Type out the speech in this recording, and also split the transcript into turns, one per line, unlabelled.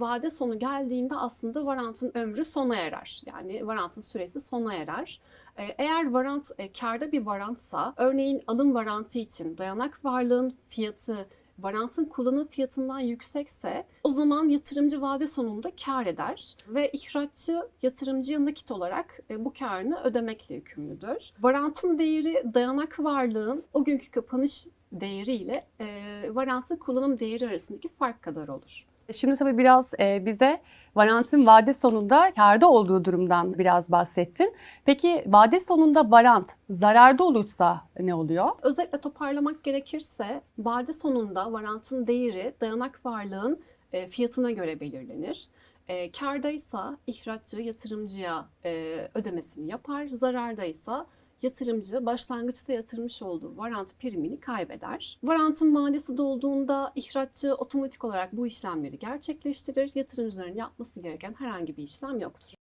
vade sonu geldiğinde aslında varantın ömrü sona erer. Yani varantın süresi sona erer. E, Eğer varant e, kârda bir varantsa, örneğin alım varantı için dayanak varlığın fiyatı varantın kullanım fiyatından yüksekse o zaman yatırımcı vade sonunda kar eder ve ihraççı yatırımcıya nakit olarak e, bu karını ödemekle yükümlüdür. Varantın değeri dayanak varlığın o günkü kapanış değeriyle e, varantın kullanım değeri arasındaki fark kadar olur.
Şimdi tabii biraz e, bize varantın vade sonunda karda olduğu durumdan biraz bahsettin. Peki vade sonunda varant zararda olursa ne oluyor?
Özetle toparlamak gerekirse vade sonunda varantın değeri dayanak varlığın e, fiyatına göre belirlenir. E, kardaysa ihraççı yatırımcıya ödemesini yapar. Zarardaysa yatırımcı başlangıçta yatırmış olduğu varant primini kaybeder. Varantın vadesi dolduğunda ihraççı otomatik olarak bu işlemleri gerçekleştirir. Yatırımcıların yapması gereken herhangi bir işlem yoktur.